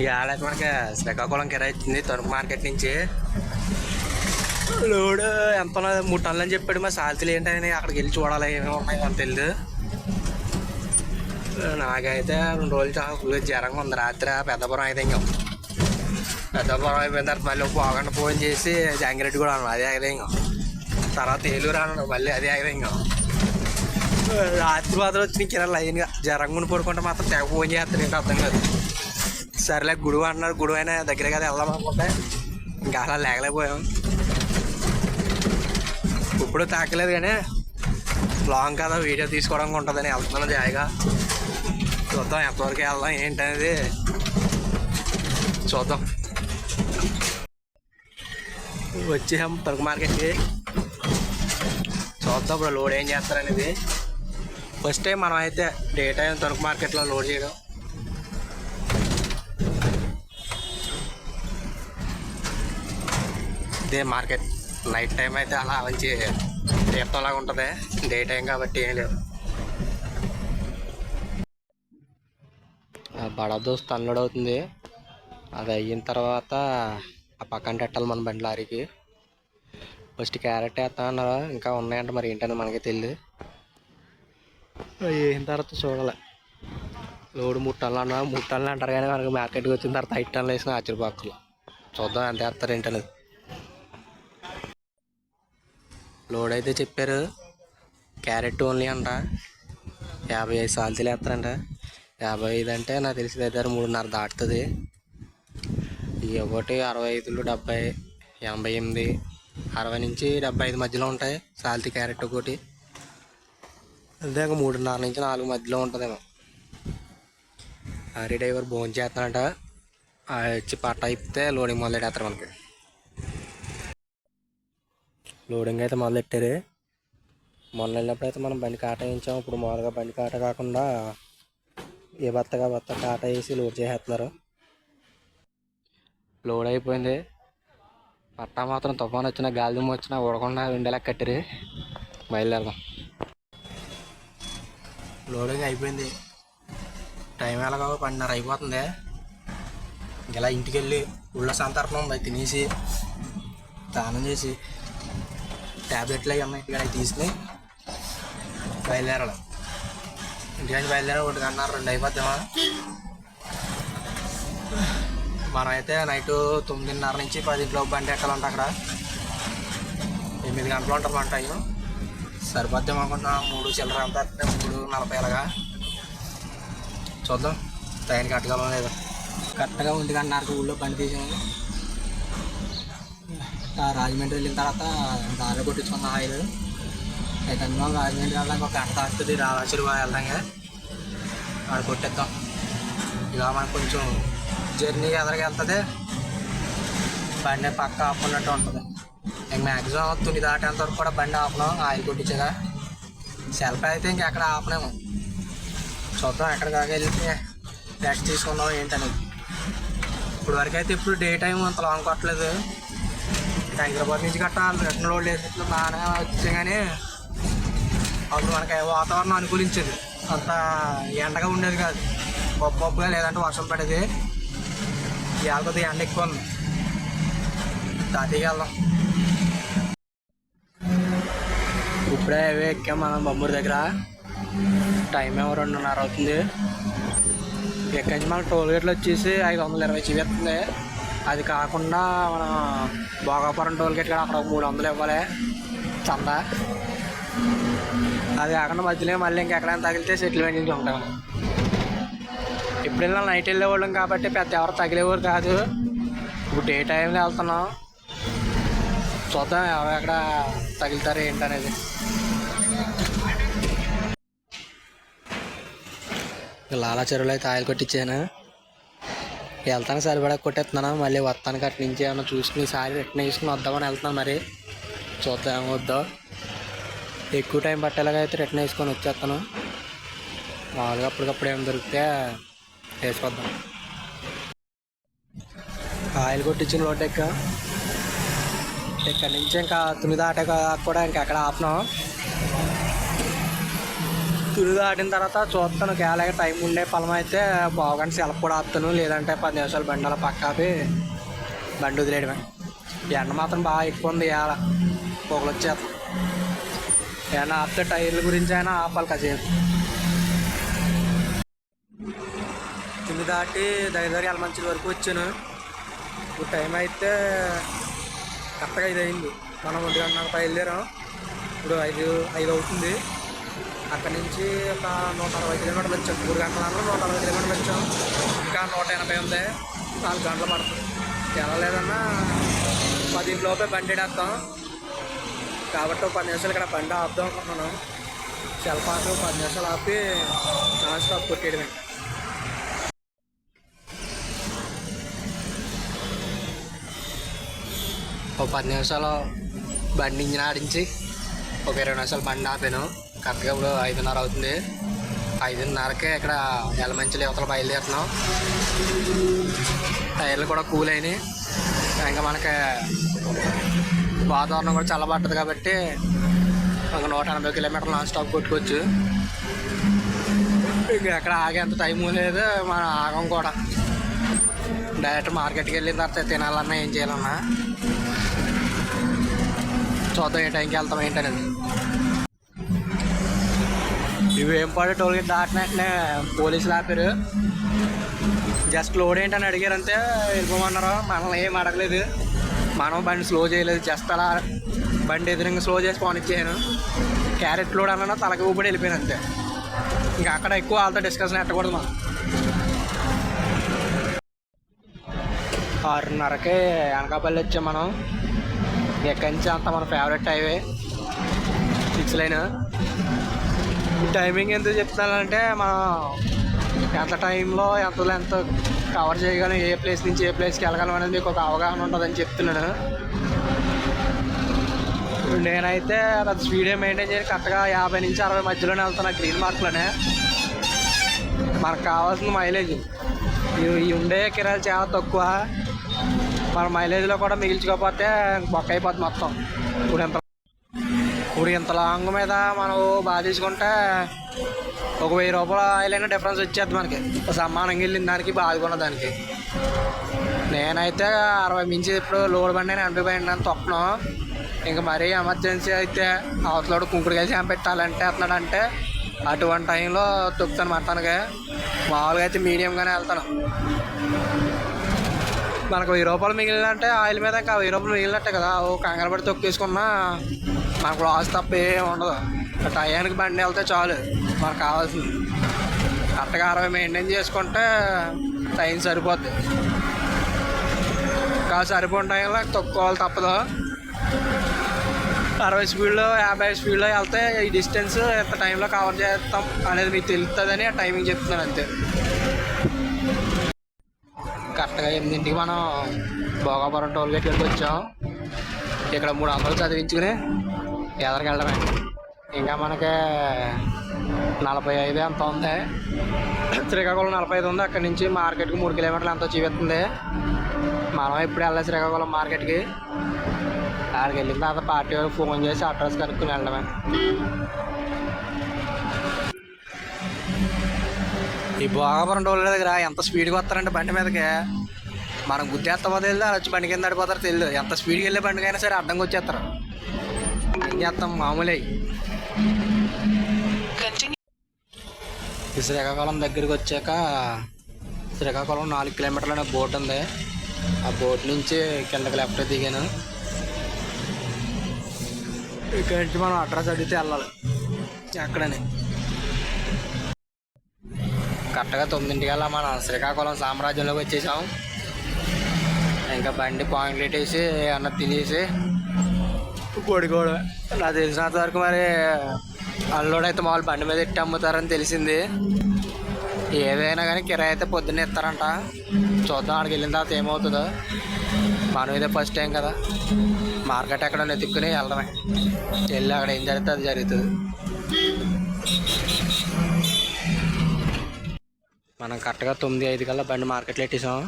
ఏడాది మనకి శ్రీకాకుళం కిరాయి ఇచ్చింది తణుకు మార్కెట్ నుంచి. లోడు ఎంత మూడు టన్నులు అని చెప్పాడు. మా సాల్తీలు ఏంటని అక్కడికి వెళ్ళి చూడాలి? ఏమేమి ఉన్నాయి? అని తెలియదు నాకైతే రెండు రోజులు చాలా జ్వరంగా ఉంది. రాత్రి పెద్దపురం అయితే ఇంకా. పెద్దపురం అయిపోయిన తర్వాత మళ్ళీ పోగంట ఫోన్ చేసి జంగిరెడ్డి కూడా అన్నాడు అదే ఆగదే ఇంకా. తర్వాత ఏలూరు అన్నాడు మళ్ళీ అదే అయితే ఇంకా. రాత్రి మాత్రం వచ్చి కిరా లైన్గా. జ్వరంగా పడుకుంటే మాత్రం తెగ ఫోన్ చేస్తాను ఇంకా అర్థం కాదు. సరేలే గుడువు అంటున్నారు. గుడువు అయినా దగ్గర కదా వెళ్దాం అనుకుంటే. ఇంకా అలా లేకలేకపోయాం ఇప్పుడు తాకలేదు కానీ లాంగ్ కదా వీడియో తీసుకోవడానికి ఉంటుందని వెళ్తున్నాను జాయిగా. చూద్దాం ఎంతవరకు వెళ్దాం ఏంటనేది. చూద్దాం. వచ్చేసాం తణుకు మార్కెట్కి. చూద్దాం ఇప్పుడు లోడ్ ఏం చేస్తారనేది. ఫస్ట్ టైం మనం అయితే డే టైం తణుకు మార్కెట్లో లోడ్ చేయడం. ఇదే మార్కెట్. నైట్ టైం అయితే అలా మంచి దీపంలాగా ఉంటుంది. డే టైం కాబట్టి ఏం లేదు. బడా దోస్త్ అన్లోడ్ అవుతుంది. అది అయిన తర్వాత ఆ పక్కన పెట్టాలి మన బండి లారీకి. ఫస్ట్ క్యారెట్ వేస్తా అన్నారు? ఇంకా ఉన్నాయంట మరి ఏంటని మనకి తెలియదు అయిన తర్వాత చూడాలి. లోడు మూడు టన్నులు అన్నా మూడు టన్నులు అంటారు కానీ మనకి మార్కెట్కి వచ్చిన తర్వాత ఐదు టన్నులు వేసిన ఆశ్చర్యపోక్కలు చూద్దాం ఎంత వేస్తారు ఏంటనేది. లోడ్ అయితే చెప్పారు. క్యారెట్ ఓన్లీ అంట. యాభై ఐదు సాల్తీలు వేస్తారంట. యాభై ఐదు అంటే నాకు తెలిసి దగ్గర మూడున్నర దాటుతుంది. ఇవి ఒకటి అరవై ఐదులు డెబ్బై ఎనభై ఎనిమిది అరవై నుంచి డెబ్బై ఐదు మధ్యలో ఉంటాయి. సాల్తీ క్యారెట్ ఒకటి. అదే ఇంకా మూడున్నర నుంచి నాలుగు మధ్యలో ఉంటుందేమో. హరి డ్రైవర్ భోజనం చేస్తానంట వచ్చి పట్ట ఇప్పితే లోడింగ్ మొదలెడేస్తారు మనకి. లోడింగ్ అయితే మొదలెట్టారు. మొన్న వెళ్ళినప్పుడు అయితే మనం బండి కాట వేయించాం ఇప్పుడు మామూలుగా బండి కాట కాకుండా ఏ బత్తగా బత్త కాట వేసి లోడ్ చేసేస్తున్నారు లోడ్ అయిపోయింది. పట్టా మాత్రం తుఫాన్ వచ్చినా గాలి దుమ్ము వచ్చినా ఉడకుండా ఉండేలా కట్టారు. బయలుదేరదాం. లోడింగ్ అయిపోయింది. టైం ఎలాగో పన్నెండున్నర అయిపోతుంది. ఇలా ఇంటికి వెళ్ళి ఊళ్ళో సంతర్పణ ఉంది. తినేసి స్నానం చేసి ట్యాబ్లెట్లు అవి ఉన్నాయి ఇక్కడ తీసుకుని బయలుదేరడం ఇంటి నుంచి బయలుదేరా ఒకటి గంట రెండు అయిపోద్దామా మనం అయితే నైట్ తొమ్మిదిన్నర నుంచి పదింట్లో బండి ఎక్కాలంట అక్కడ. ఎనిమిది గంటలు ఉంటుంది మన టైం సరిపోద్దాం అనుకుంటున్నా మూడు చిల్లర అంతా మూడు నలభై అలాగా. చూద్దాం. టైంకి కట్టగలం లేదు? కరెక్ట్గా ఒంటి గంటన్నరకు ఊళ్ళో బండి తీసాము రాజమండ్రి వెళ్ళిన తర్వాత దారిలో కొట్టించుకున్న ఆయిల్. అయితే అందులో రాజమండ్రి వెళ్ళడానికి ఒక గంట తాగుతుంది రావాల్సి వెళ్దాంగా ఆడ కొట్టేద్దాం. ఇలా మనకు కొంచెం జర్నీ ఎదరికి వెళ్తుంది. బండి పక్క ఆపుకున్నట్టు ఉంటుంది. ఇంక మ్యాక్సిమం తుని దాటేంత వరకు కూడా బండి ఆపలేం ఆయిల్ కొట్టించగా సెల్ఫ్ అయితే ఇంకెక్కడ ఆపలేము. చూద్దాం ఎక్కడ కాక వెళ్ళి రెస్ట్ తీసుకుందాం ఏంటనేది. ఇప్పుడు వరకు అయితే ఇప్పుడు డే టైం అంత లాంగ్ కొట్టలేదు. హైదరాబాద్ నుంచి గట్టా రిటర్న్ లోడ్ వేసినట్లు బాగానే వచ్చాయి కానీ అప్పుడు మనకి వాతావరణం అనుకూలించేది. అంత ఎండగా ఉండేది కాదు. గొప్ప గొప్పగా లేదంటే వర్షం పడేది. ఇవాళ కొద్దిగా ఎండ ఎక్కువ ఉంది. తాతీకి వెళ్దాం. ఇప్పుడే అవే ఎక్కాం మనం బొమ్మూరు దగ్గర. టైం ఏమో రెండున్నర అవుతుంది. ఇక్కడి నుంచి మన టోల్ గేట్లు వచ్చేసి ఐదు వందల ఇరవై చూపిస్తుంది అది కాకుండా మనం భోగాపురం టోల్ గేట్ కూడా అక్కడ మూడు వందలు ఇవ్వాలి. చందా. అది కాకుండా మధ్యలో మళ్ళీ ఇంకెక్కడైనా తగిలితే సెటిల్మెంట్ నుంచి ఉంటాం. ఇప్పుడు వెళ్ళినా నైట్ వెళ్ళేవాళ్ళం కాబట్టి పెద్ద ఎవరు తగిలేవారు కాదు. ఇప్పుడు డే టైంలో వెళ్తున్నాం. చూద్దాం ఎవరు ఎక్కడ తగులుతారు ఏంటనేది. లాలా చెరువులో అయితే ఆయిల్ కొట్టించాను వెళ్తాను సరిపడా కొట్టేస్తున్నాను. మళ్ళీ వస్తాను అటు నుంచి ఏమన్నా చూసుకుని సారి రిటర్న్ వేసుకుని వద్దామని వెళ్తున్నాను మరి. చూద్దాం ఏమవుద్దో ఎక్కువ టైం పట్టేలాగా అయితే రిటర్న్ వేసుకొని వచ్చేస్తాను. మామూలుగా అప్పటికప్పుడు ఏం దొరికితే వేసుకొద్దాం. ఆయిల్ కొట్టించిన రోడ్డు ఎక్క ఇక్కడ నుంచి ఇంకా తొమ్మిది ఆట కూడా ఇంకా అక్కడ ఆపినాం. తుని దాటిన తర్వాత చూస్తాను. ఒకవేళ టైం ఉండే ఫలం అయితే బాగుంటే సెలవు కూడా ఆపుతాను. లేదంటే పది నిమిషాలు బండి అలా బండి వదిలేయడమే. ఎండ మాత్రం బాగా ఎక్కువ ఉంది. ఇవాళ పొగలు వచ్చేస్తాం ఏమైనా ఆపితే టైర్ల గురించి అయినా ఆపాలి కాసేపు. తుని దాటి దగ్గర దగ్గర మంచి వరకు వచ్చాను. ఇప్పుడు టైం అయితే కరెక్ట్గా ఐదు అయింది మనం ఒంటి గంట బయలుదేరాం. ఇప్పుడు ఐదు ఐదు అవుతుంది. అక్కడి నుంచి ఒక నూట అరవై కిలోమీటర్లు వచ్చాం. మూడు గంటల నూట అరవై కిలోమీటర్లు వచ్చాం. ఇంకా నూట ఎనభై ఉంది. నాలుగు గంటలు పడుతుంది. వెళ్ళలేదన్నా పది లోపే బండి వేస్తాం కాబట్టి పది నిమిషాలు ఇక్కడ బండి ఆపుదాం అనుకుంటున్నాను. సెల్పాటు పది నిమిషాలు ఆపి నాన్ స్టాప్ కొట్టేయడమే. ఒక పది నిమిషాలు బండి ఇంజిన్ ఆడించి ఒక ఇరవై నిమిషాలు బండి ఆపాను. కరెక్ట్గా ఇప్పుడు ఐదున్నర అవుతుంది. ఐదున్నరకే ఇక్కడ ఎలమంచిలి యువతలు బయలుదేరుతున్నాం. టైర్లు కూడా కూల్ అయినాయి. ఇంకా మనకి వాతావరణం కూడా చల్లబడ్డది కాబట్టి ఒక నూట ఎనభై కిలోమీటర్లు నాన్ స్టాప్ కొట్టుకోవచ్చు. ఇంకా ఎక్కడ ఆగేంత టైము లేదు. మనం ఆగం కూడా. డైరెక్ట్ మార్కెట్కి వెళ్ళిన తర్వాత తినాలన్నా ఏం చేయాలన్నా. చూద్దాం ఏ టైంకి వెళ్తాం ఏంటనేది. నువ్వేం పడే టోల్ గేట్ దాటిన వెంటనే పోలీసులు ఆపారు. జస్ట్ లోడ్ ఏంటని అడిగారు అంతే వెళ్ళిపోమన్నారు. మనల్ని ఏం అడగలేదు. మనం బండి స్లో చేయలేదు. జస్ట్ అలా బండి ఎదురుగా స్లో చేసి పోనిచ్చాను క్యారెట్ లోడ్ అన్న తలకి ఊపిడి వెళ్ళిపోయాను అంతే. ఇంకా అక్కడ ఎక్కువ వాళ్ళతో డిస్కషన్ ఎట్టకూడదు మనం. ఆరున్నరకే అనకాపల్లి వచ్చాం మనం. ఎక్కడి నుంచి అంత మన favourite highway six line timing ఎందుకు చెప్తానంటే మనం ఎంత టైంలో ఎంత ఎంత కవర్ చేయగలం ఏ ప్లేస్ నుంచి ఏ ప్లేస్కి వెళ్ళగలం అనేది మీకు ఒక అవగాహన ఉంటుందని చెప్తున్నాను నేనైతే పెద్ద స్పీడే మెయింటైన్ చేసి కరెక్ట్గా యాభై నుంచి అరవై మధ్యలోనే వెళ్తున్నా గ్రీన్ మార్క్లోనే మనకు కావాల్సిన మైలేజ్ ఈ ఉండే కిరాలు చాలా తక్కువ. మన మైలేజ్లో కూడా మిగిల్చుకోకపోతే బొక్క అయిపోద్ది మొత్తం. ఇప్పుడు ఎంత ఇప్పుడు ఇంత లాంగ్ మీద మనం బాగా తీసుకుంటే ఒక వెయ్యి రూపాయల ఆయిల్ అయినా డిఫరెన్స్ వచ్చేది మనకి. సమానంగా వెళ్ళిన దానికి బాధకున్న దానికి. నేనైతే అరవై మించి ఇప్పుడు లోడ్ బండి ఎనభై బండి అని తొక్కను. ఇంకా మరీ ఎమర్జెన్సీ అయితే అవతలోడు కుంకుడుకాయ చేమ పెట్టాలంటే అతన్నాడంటే అటువంటి టైంలో తొక్కుతాను మొత్తానికి మామూలుగా అయితే మీడియంగానే వెళ్తాను. మనకు వెయ్యి రూపాయలు మిగిలినంటే ఆయిల్ మీద ఇంకా వెయ్యి రూపాయలు మిగిలినట్టే కదా. ఓ కంగారు పడి తొక్కేసుకున్నా మనకు లాస్ తప్ప ఏం ఉండదు. టయానికి బండి వెళ్తే చాలు. మనకు కావాల్సింది. కరెక్ట్గా అరవై మెయింటైన్ చేసుకుంటే టైం సరిపోద్ది. కాదు సరిపోయిన టైంలో తక్కువ తప్పదు. అరవై స్పీడ్లో యాభై స్పీడ్లో వెళ్తే ఈ డిస్టెన్స్ ఎంత టైంలో కవర్ చేస్తాం అనేది మీకు తెలుస్తుందని ఆ టైమింగ్ చెప్తున్నాను అంతే. కరెక్ట్గా ఎనిమిదింటికి మనం భోగాపురం టోల్ గేట్ వచ్చాం. ఇక్కడ మూడు వందలు చదివించుకుని ఎదరికి వెళ్ళడమే ఇంకా మనకి నలభై ఐదు ఎంత ఉంది? శ్రీకాకుళం నలభై ఐదు ఉంది. అక్కడి నుంచి మార్కెట్కి మూడు కిలోమీటర్లు ఎంతో చూపిస్తుంది. మనం ఇప్పుడు వెళ్ళాలి శ్రీకాకుళం మార్కెట్కి. అక్కడికి వెళ్ళిన తర్వాత పార్టీ వాళ్ళకి ఫోన్ చేసి అడ్రస్ కనుక్కుని వెళ్ళడమే. ఈ భోగాపురం టోల్ దగ్గర ఎంత స్పీడ్గా వస్తారంటే బండి మీదకి. మనం గుద్దేస్తామో తెలియదు అలా వచ్చి బండి కింద పడిపోతారో తెలియదు ఎంత స్పీడ్కి వెళ్ళే బండికైనా సరే అడ్డంగా వచ్చేస్తారు. చేస్తాం మామూలే. శ్రీకాకుళం దగ్గరికి వచ్చాక శ్రీకాకుళం నాలుగు కిలోమీటర్లు అనే బోట్ ఉంది. ఆ బోట్ నుంచి కిందకి లెఫ్ట్ దిగాను. ఇక్కడి నుంచి మనం అడ్రస్ అడిగితే వెళ్ళాలి. ఎక్కడని. కరెక్ట్గా తొమ్మిదింటికల్లా మనం శ్రీకాకుళం సామ్రాజ్యంలోకి వచ్చేసాం. ఇంకా బండి పాయింట్లు పెట్టేసి అన్న తినేసి కోడి పడుకోవడం నాకు తెలిసినంత వరకు మరి అల్లుడు అయితే మామూలు బండి మీద ఎట్టి అమ్ముతారని తెలిసింది. ఏదైనా కానీ కిరాయి అయితే పొద్దున్నే ఇస్తారంట. చూద్దాం అక్కడికి వెళ్ళిన తర్వాత ఏమవుతుందో. మనం ఇదే ఫస్ట్ టైం కదా. మార్కెట్ ఎక్కడ వెతుక్కుని వెళ్ళడమే వెళ్ళి అక్కడ ఏం జరిగితే అది జరుగుతుంది. మనం కరెక్ట్గా తొమ్మిది ఐదు కల్లా బండి మార్కెట్లో పెట్టేసాం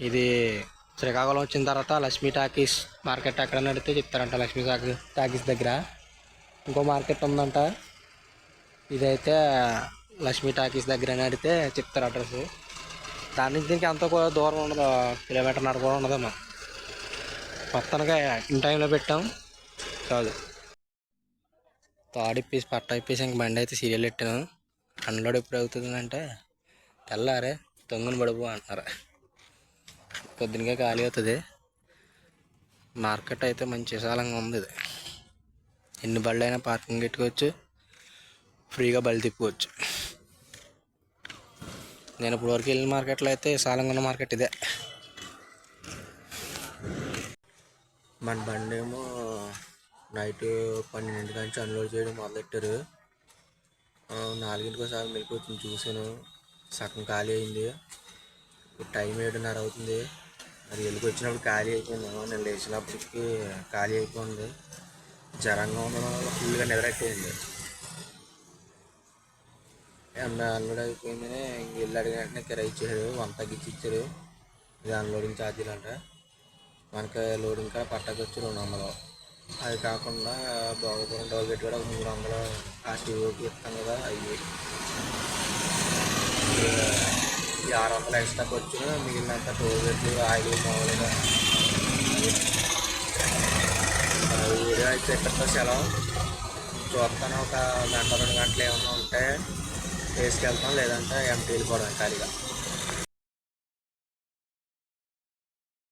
ఇది శ్రీకాకుళం వచ్చిన తర్వాత లక్ష్మీ టాకీస్ మార్కెట్ ఎక్కడ నడితే చెప్తారంట లక్ష్మీ టాకీ టాకీస్ దగ్గర. ఇంకో మార్కెట్ ఉందంట. ఇదైతే లక్ష్మీ టాకీస్ దగ్గర అని అడిగితే చెప్తారు అడ్రస్ దాని నుంచి దీనికి అంత కూడా దూరం ఉండదు. కిలోమీటర్న్నర కూడా ఉండదమ్మా మొత్తానికి ఇన్ టైంలో పెట్టాం. కాదు. తాడు ఇప్పేసి పట్ట ఇప్పేసి ఇంక బండి అయితే సీరియల్ పెట్టాను. అన్లోడ్ ఎప్పుడు అవుతుందంటే తెల్లారే తొంగుని పడిపో అంటున్నారు. పొద్దునగా ఖాళీ అవుతుంది. మార్కెట్ అయితే మంచి విశాలంగా ఉంది ఇది. ఎన్ని బళ్ళైనా పార్కింగ్ పెట్టుకోవచ్చు. ఫ్రీగా బళ్ళు తిప్పుకోవచ్చు. నేను ఇప్పుడు వరకు వెళ్ళిన మార్కెట్లో అయితే విశాలంగా ఉన్న మార్కెట్ ఇదే. మన బండి ఏమో నైట్ పన్నెండింటి నుంచి అన్లోడ్ చేయడం మొదలెట్టారు. నాలుగింటికి ఒకసారి మెలకు వచ్చింది చూశాను. సగం ఖాళీ అయింది. ఇప్పుడు టైం ఏడున్నర అవుతుంది. అది వెలుగు వచ్చినప్పుడు ఖాళీ అయిపోయింది? నేను లేచినప్పటికి ఖాళీ అయిపోయింది. జ్వరంగా ఉండడం వల్ల ఫుల్గా నిద్రపోయింది. అన్లోడ్ అయిపోయిందని ఇంక వెళ్ళి అడిగిన వెంటనే కిరాయి ఇచ్చారు. వన్ తగ్గించి ఇచ్చారు. ఇది అన్లోడింగ్ ఛార్జీలు అంట. మనకి లోడింగ్ కూడా పట్టకొచ్చి రెండు వందలు. అది కాకుండా బాగుపడిన టోల్ గేట్ కూడా ఒక మూడు వందలు. ఆర్టీఓకి ఇస్తాం కదా అవి ఈ ఆరు వందలు ఎక్స్ట్రా వచ్చిన మిగిలినంత టోల్ ఆయిల్ మామూలుగా. వీడియో అయితే ఇక్కడితో సెలవు. చూస్తాను ఒక గంట రెండు గంటలు ఏమన్నా ఉంటే వేసుకెళ్తాం లేదంటే ఎంపీలు కూడా ఖాళీగా.